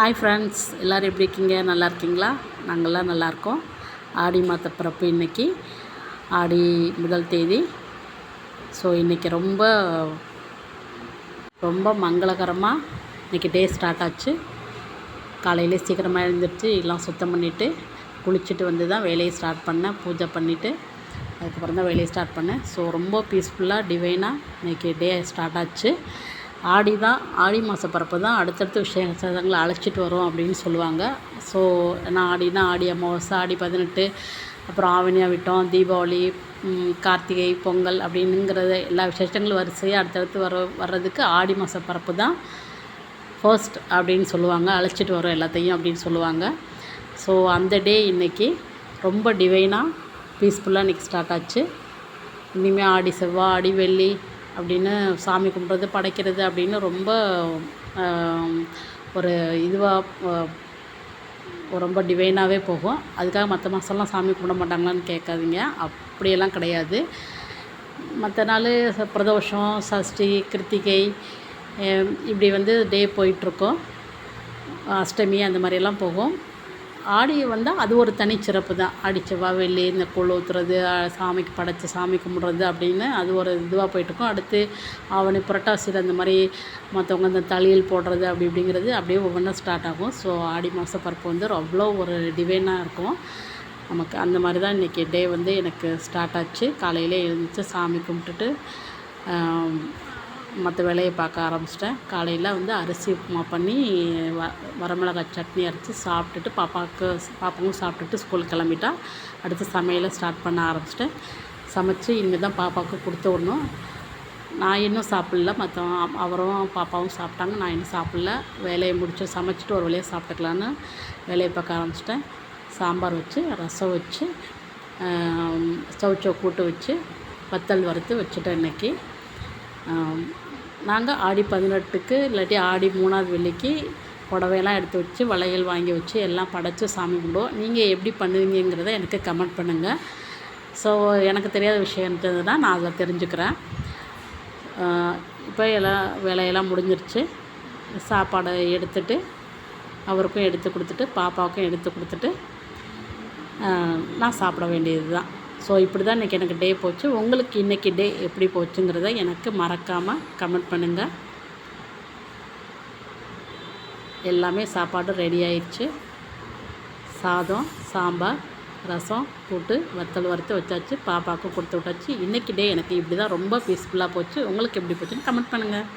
Hi friends எல்லோரும் எப்படி இருக்கீங்க? நல்லா இருக்கீங்களா? நாங்கள்லாம் நல்லாயிருக்கோம் ஆடி மாத பிறப்பு இன்றைக்கி ஆடி முதல் தேதி. ஸோ இன்றைக்கி ரொம்ப ரொம்ப மங்களகரமாக இன்றைக்கி டே ஸ்டார்ட் ஆச்சு. காலையிலே சீக்கிரமாக எழுந்திரிச்சு எல்லாம் சுத்தம் பண்ணிவிட்டு குளிச்சுட்டு வந்து தான் வேலையை ஸ்டார்ட் பண்ணேன். பூஜை பண்ணிவிட்டு அதுக்கப்புறம் தான் வேலையை ஸ்டார்ட் பண்ணேன். ஸோ ரொம்ப பீஸ்ஃபுல்லாக டிவைனாக இன்றைக்கி டே ஸ்டார்ட் ஆச்சு. ஆடி தான் ஆடி மாத பிறப்பு தான் அடுத்தடுத்த விஷயங்களை அழைச்சிட்டு வரும் அப்படின்னு சொல்லுவாங்க. ஸோ ஏன்னா ஆடினா ஆடி அமாவாசை ஆடி பதினெட்டு அப்புறம் ஆவணியா விட்டோம் தீபாவளி கார்த்திகை பொங்கல் அப்படின்னுங்கிறத எல்லா விசேஷங்களும் வரிசையாக அடுத்தடுத்து வர வர்றதுக்கு ஆடி மாத பிறப்பு தான் ஃபர்ஸ்ட் அப்படின்னு சொல்லுவாங்க. அழைச்சிட்டு வரோம் எல்லாத்தையும் அப்படின்னு சொல்லுவாங்க. ஸோ அந்த டே இன்றைக்கி ரொம்ப டிவைனாக பீஸ்ஃபுல்லாக இன்றைக்கி ஸ்டார்ட் ஆச்சு. இனிமேல் ஆடி செவ்வாய் ஆடி வெள்ளி அப்படின்னு சாமி கும்பிட்றது படைக்கிறது அப்படின்னு ரொம்ப ஒரு இதுவாக ரொம்ப டிவைனாகவே போகும். அதுக்காக மற்ற மாதம்லாம் சாமி கும்பிட மாட்டாங்களான்னு கேட்காதீங்க. அப்படியெல்லாம் கிடையாது. மற்ற நாள் பிரதோஷம் சஷ்டி கிருத்திகை இப்படி வந்து டே போயிட்டுருக்கோம். அஷ்டமி அந்த மாதிரியெல்லாம் போகும். ஆடி வந்தால் அது ஒரு தனிச்சிறப்பு தான். ஆடி செவ்வாய் வெள்ளி இந்த கூழ் ஊற்றுறது சாமிக்கு படைச்சி சாமி கும்பிட்றது அப்படின்னு அது ஒரு இதுவாக போயிட்டுருக்கும் அடுத்து ஆவணி புரட்டாசியில் அந்த மாதிரி மற்றவங்க இந்த தலையில் போடுறது அப்படி இப்படிங்கிறது அப்படியே ஒவ்வொன்றா ஸ்டார்ட் ஆகும். ஸோ ஆடி மாத பருப்பு வந்து அவ்வளோ ஒரு டிவைனாக இருக்கும். நமக்கு அந்த மாதிரி தான் இன்றைக்கி டே வந்து எனக்கு ஸ்டார்ட் ஆச்சு. காலையிலே எழுந்துச்சு சாமி கும்பிட்டுட்டு மற்ற வேலையை பார்க்க ஆரம்பிச்சிட்டேன். காலையில் வந்து அரிசி உப்புமா பண்ணி வ வரமிளகாய் சட்னி அரைச்சி சாப்பிட்டுட்டு பாப்பாவுக்கு பாப்பாவும் சாப்பிட்டுட்டு ஸ்கூல் கிளம்பிட்டா. அடுத்து சமையலை ஸ்டார்ட் பண்ண ஆரம்பிச்சிட்டேன். சமைச்சு இனிமேல் தான் பாப்பாவுக்கு கொடுத்து விடணும். நான் இன்னும் சாப்பிட்ல. மற்ற அவரும் பாப்பாவும் சாப்பிட்டாங்க. நான் இன்னும் சாப்பிட்ல. வேலையை முடிச்சு சமைச்சிட்டு ஒரு வழியாக சாப்பிட்டுக்கலான்னு வேலையை பார்க்க ஆரம்பிச்சிட்டேன். சாம்பார் வச்சு ரசம் வச்சு சவுச்சோ கூட்டு வச்சு வத்தல் வறுத்து வச்சுட்டேன் இன்றைக்கி நாங்கள் ஆடி பதினெட்டுக்கு இல்லாட்டி ஆடி மூணாவது வெள்ளிக்கு புடவையெல்லாம் எடுத்து வச்சு வளையல் வாங்கி வச்சு எல்லாம் படைச்சி சாமி கும்பிடுவோம். நீங்கள் எப்படி பண்ணுவீங்கிறத எனக்கு கமெண்ட் பண்ணுங்கள் ஸோ எனக்கு தெரியாத விஷயம் தான் நான் அதை தெரிஞ்சுக்கிறேன். இப்போ எல்லாம் வேலையெல்லாம் முடிஞ்சிருச்சு. சாப்பாடை எடுத்துட்டு அவருக்கும் எடுத்து கொடுத்துட்டு பாப்பாவுக்கும் எடுத்து கொடுத்துட்டு நான் சாப்பிட வேண்டியது தான் ஸோ இப்படி தான் இன்றைக்கி எனக்கு டே போச்சு. உங்களுக்கு இன்றைக்கி டே எப்படி போச்சுங்கிறத எனக்கு மறக்காமல் கமெண்ட் பண்ணுங்கள் எல்லாமே சாப்பாடு ரெடி ஆயிடுச்சு. சாதம் சாம்பார் ரசம் கூட்டு வத்தல் வறுத்து வச்சாச்சு பாப்பாவுக்கும் கொடுத்து விட்டாச்சு. இன்றைக்கி டே எனக்கு இப்படி தான் ரொம்ப பீஸ்ஃபுல்லாக போச்சு. உங்களுக்கு எப்படி போச்சுன்னு கமெண்ட் பண்ணுங்கள்